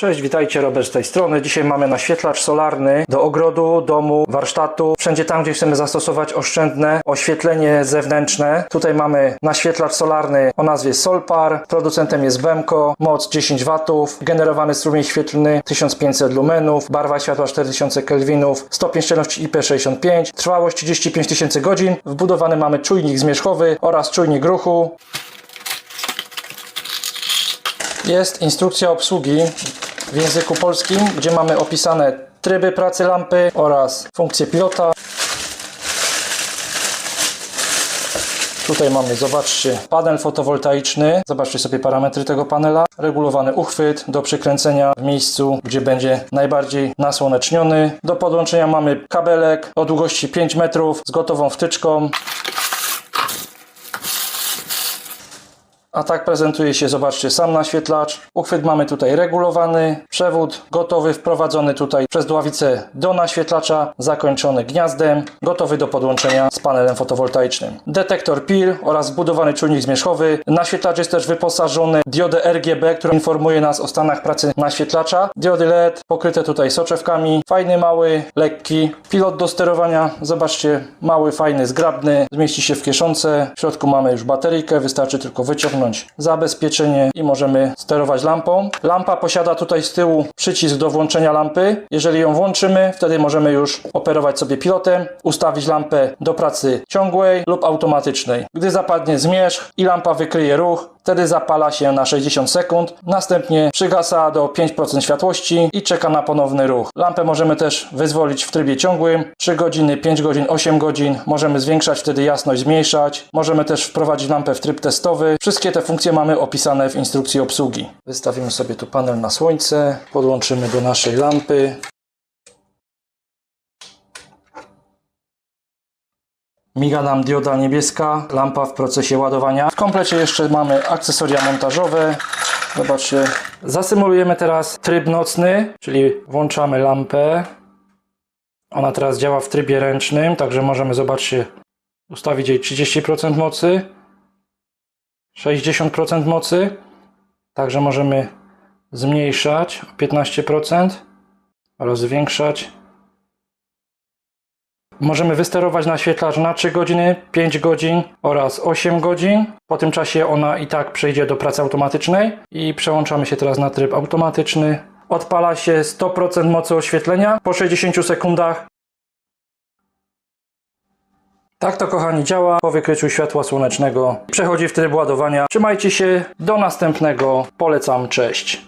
Cześć, witajcie, Robert z tej strony. Dzisiaj mamy naświetlacz solarny do ogrodu, domu, warsztatu. Wszędzie tam, gdzie chcemy zastosować oszczędne oświetlenie zewnętrzne. Tutaj mamy naświetlacz solarny o nazwie Solpar. Producentem jest Bemco, moc 10 W, generowany strumień świetlny 1500 lumenów, barwa światła 4000 kelwinów, stopień szczelności IP65, trwałość 35 tysięcy godzin. Wbudowany mamy czujnik zmierzchowy oraz czujnik ruchu. Jest instrukcja obsługi w języku polskim, gdzie mamy opisane tryby pracy lampy oraz funkcje pilota. Tutaj mamy, zobaczcie, panel fotowoltaiczny. Zobaczcie sobie parametry tego panela. Regulowany uchwyt do przykręcenia w miejscu, gdzie będzie najbardziej nasłoneczniony. Do podłączenia mamy kabelek o długości 5 metrów z gotową wtyczką. A tak prezentuje się, zobaczcie, sam naświetlacz. Uchwyt mamy tutaj regulowany, przewód gotowy, wprowadzony tutaj przez dławicę do naświetlacza, zakończony gniazdem, gotowy do podłączenia z panelem fotowoltaicznym. Detektor PIR oraz wbudowany czujnik zmierzchowy. Naświetlacz jest też wyposażony w diodę RGB, która informuje nas o stanach pracy naświetlacza. Diody LED pokryte tutaj soczewkami. Fajny, mały, lekki. Pilot do sterowania, zobaczcie, mały, fajny, zgrabny. Zmieści się w kieszonce. W środku mamy już bateryjkę, wystarczy tylko wyciągnąć zabezpieczenie i możemy sterować lampą. Lampa posiada tutaj z tyłu przycisk do włączenia lampy. Jeżeli ją włączymy, wtedy możemy już operować sobie pilotem, ustawić lampę do pracy ciągłej lub automatycznej. Gdy zapadnie zmierzch i lampa wykryje ruch, wtedy zapala się na 60 sekund, następnie przygasa do 5% światłości i czeka na ponowny ruch. Lampę możemy też wyzwolić w trybie ciągłym 3 godziny, 5 godzin, 8 godzin. Możemy zwiększać wtedy jasność, zmniejszać. Możemy też wprowadzić lampę w tryb testowy. Wszystkie te funkcje mamy opisane w instrukcji obsługi. Wystawimy sobie tu panel na słońce, podłączymy do naszej lampy. Miga nam dioda niebieska, lampa w procesie ładowania. W komplecie jeszcze mamy akcesoria montażowe. Zobaczcie. Zasymulujemy teraz tryb nocny, czyli włączamy lampę. Ona teraz działa w trybie ręcznym, także możemy, zobaczcie, ustawić jej 30% mocy, 60% mocy. Także możemy zmniejszać o 15% oraz zwiększać Możemy wysterować naświetlacz na 3 godziny, 5 godzin oraz 8 godzin. Po tym czasie ona i tak przejdzie do pracy automatycznej i przełączamy się teraz na tryb automatyczny. Odpala się 100% mocy oświetlenia po 60 sekundach. Tak to kochani działa po wykryciu światła słonecznego. Przechodzi w tryb ładowania. Trzymajcie się, do następnego. Polecam, cześć.